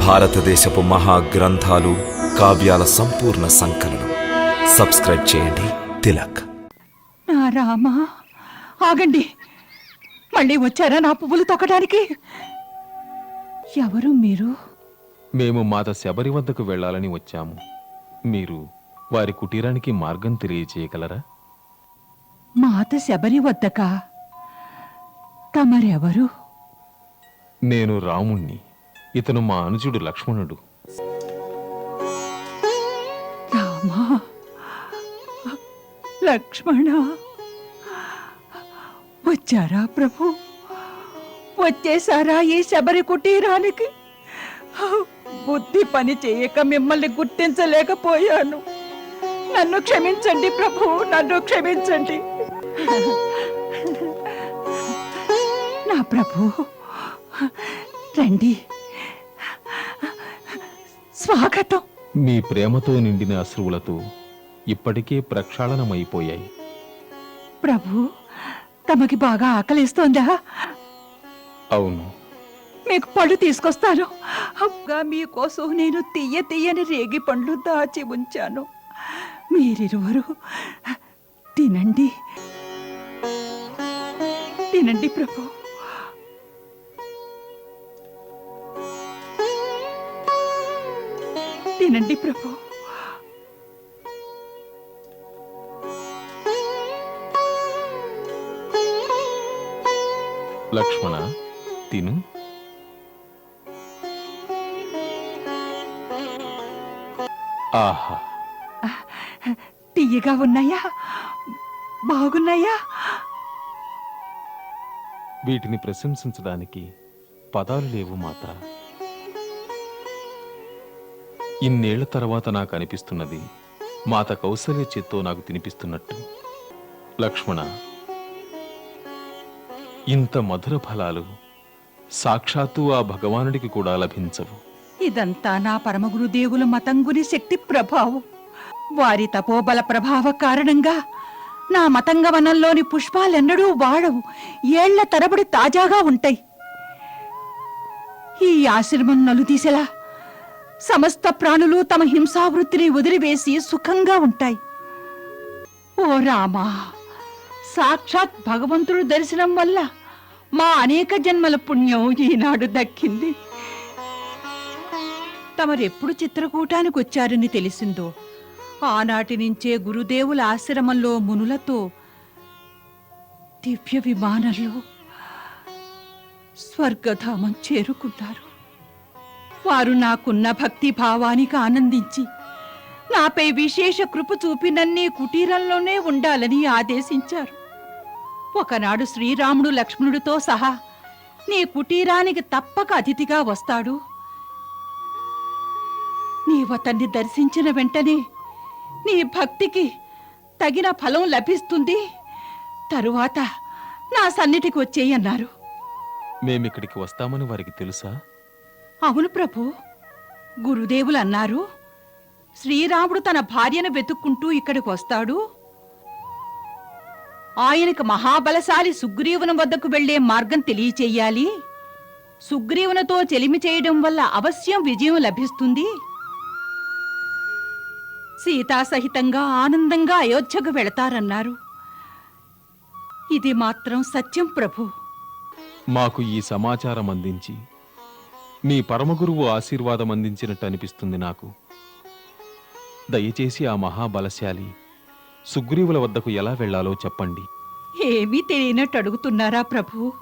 భారతదేశపు మహా గ్రంథాలు కావ్యాల సంపూర్ణ సంకలనం. సబ్స్క్రైబ్ చేయండి. తిలక్. నా రామా ఆగండి. మళ్ళీ వచ్చారా నా పువ్వులు తొక్కడానికి? ఎవరు మీరు? మేము మాత శబరి వద్దకు వెళ్ళాలని వచ్చాము. మీరు వారి కుటీరానికి మార్గం తెలియచేయగలరా? మాత శబరి వద్దక? తమరెవరు? నేను రాముణ్ణి. ఇతను మా అనుజుడు లక్ష్మణుడు. రామా లక్ష్మణ వచ్చారా ప్రభు? వచ్చేసారా ఈ శబరి కుటీరానికి? బుద్ధి పని చేయక మిమ్మల్ని గుర్తించలేకపోయాను. నన్ను క్షమించండి ప్రభు నన్ను క్షమించండి. నా ప్రభు రండి. స్వాగతం. మీ ప్రేమతో నిండిన అశ్రువులతో ఇప్పటికే ప్రక్షాళనమైపోయాయి. ప్రభు తమకి బాగా ఆకలిస్తోందా? అవును. మీకు పళ్ళు తీసుకొస్తాను. అబ్బా మీకోసం నేను తీయ తీయని రేగి పండ్లు దాచి ఉంచాను. మీరిరువరు తినండి. తినండి ప్రభు. తినండి ప్రభు. లక్ష్మణ తిను. ఆహా. తీయగా ఉన్నాయా? బాగున్నాయా? వీటిని ప్రశంసించడానికి పదాలు లేవు మాత. ఇన్నేళ్ళ తర్వాత నాకు అనిపిస్తున్నది మాత కౌసల్య చేత్తో నాకు తినిపిస్తున్నట్టు. లక్ష్మణ ఇంత మధుర ఫలాలు సాక్షాత్తు ఆ భగవానుడికి కూడా లభించవు. ఇదంతా నా పరమగురుదేవుల మతంగుని శక్తి ప్రభావం. వారి తపోబల ప్రభావ కారణంగా నా మతంగవనంలోని పుష్పాలెన్నడూ వాడవు ఏళ్ళ తరబడి తాజాగా ఉంటాయి. ఈ ఆశ్రమం నలుదీసెలా సమస్త ప్రాణులు తమ హింసావృత్తిని వదిలివేసి సుఖంగా ఉంటాయి. ఓ రామా సాక్షాత్ భగవంతుడు దర్శనం వల్ల మా అనేక జన్మల పుణ్యం ఈనాడు దక్కింది. తమరెప్పుడు చిత్రకూటానికి వచ్చారని తెలిసిందో ఆనాటి నుంచే గురుదేవుల ఆశ్రమంలో మునులతో దివ్య విమానంలో స్వర్గధామం చేరుకున్నారు. వారు నాకున్న భక్తి భావానికి ఆనందించి నాపై విశేష కృప చూపి నన్నే కుటీరంలోనే ఉండాలని ఆదేశించారు. ఒకనాడు శ్రీరాముడు లక్ష్మణుడితో సహా నీ కుటీరానికి తప్పక అతిథిగా వస్తాడు. నీవతన్ని దర్శించిన వెంటనే నీ భక్తికి తగిన ఫలం లభిస్తుంది. తరువాత నా సన్నిధికి వచ్చేయన్నారు. మేమిక్కడికి వస్తామని వారికి తెలుసా? అవును ప్రభు. గురుదేవులు అన్నారు శ్రీరాముడు తన భార్యను వెతుక్కుంటూ ఇక్కడికి వస్తాడు. ఆయనకు మహాబలశాలి సుగ్రీవుని వద్దకు వెళ్ళే మార్గం తెలియచేయాలి. సుగ్రీవునితో చెలిమి చేయడం వల్ల అవశ్యం విజయం లభిస్తుంది. సీతాసహితంగా ఆనందంగా అయోధ్యకు వెళతారన్నారు. ఇది మాత్రం సత్యం ప్రభు. మాకు ఈ సమాచారం అందించి మీ పరమగురువు ఆశీర్వాదం అందించినట్టు అనిపిస్తుంది నాకు. దయచేసి ఆ మహాబలశాలి సుగ్రీవుల వద్దకు ఎలా వెళ్ళాలో చెప్పండి. ఏమీ తెలియనట్టు అడుగుతున్నారా ప్రభు?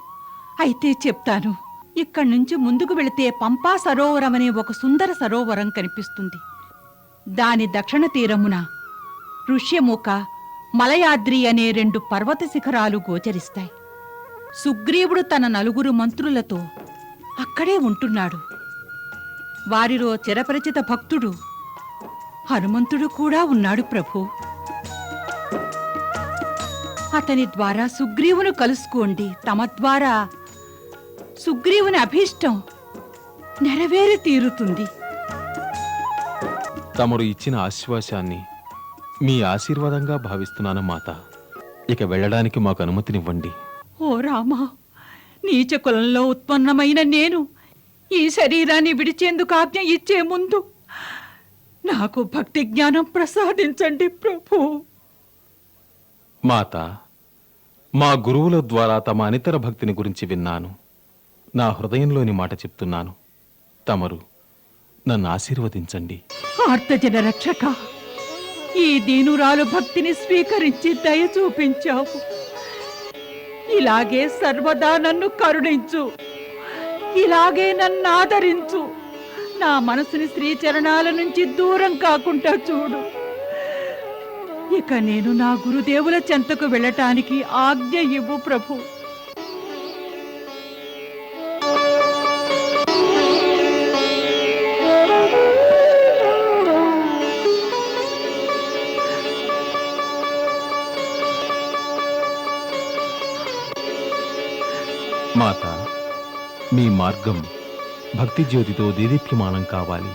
అయితే చెప్తాను. ఇక్కడి నుంచి ముందుకు వెళితే పంపా సరోవరం అనే ఒక సుందర సరోవరం కనిపిస్తుంది. దాని దక్షిణ తీరమున ఋష్యముఖ మలయాద్రి అనే రెండు పర్వత శిఖరాలు గోచరిస్తాయి. సుగ్రీవుడు తన నలుగురు మంత్రులతో అక్కడే ఉంటున్నాడు. వారిలో చిరపరిచిత భక్తుడు హనుమంతుడు కూడా ఉన్నాడు ప్రభు. అతని ద్వారా సుగ్రీవును కలుసుకోండి. తమ ద్వారా సుగ్రీవుని అభీష్టం నెరవేరి తీరుతుంది. తమరు ఇచ్చిన ఆశ్వాసాన్ని మీ ఆశీర్వాదంగా భావిస్తున్నాను మాత. ఇక వెళ్ళడానికి మాకు అనుమతినివ్వండి. ఓ రామా! నీచ కులంలో ఉత్పన్నమైన నేను ఈ శరీరాన్ని విడిచేందుకు ఆజ్ఞ ఇచ్చే ముందు నాకు భక్తి జ్ఞానం ప్రసాదించండి ప్రభు. మాత మా గురువుల ద్వారా తమ అనితర భక్తిని గురించి విన్నాను. నా హృదయంలోని మాట చెప్తున్నాను. తమరు నన్ను ఆశీర్వదించండి. ఆర్తజన రక్షక ఈ దీనురాలు భక్తిని స్వీకరించి దయ చూపించావు. ఇలాగే సర్వదా నన్ను కరుణించు. ఇలాగే నన్ను ఆదరించు. నా మనసుని శ్రీచరణాల నుంచి దూరం కాకుండా చూడు. ఇక నేను నా గురుదేవుల చెంతకు వెళ్ళటానికి ఆజ్ఞ ఇవ్వు ప్రభు. మాత మీ మార్గం భక్తి జ్యోతితో దేదీప్యమానం కావాలి.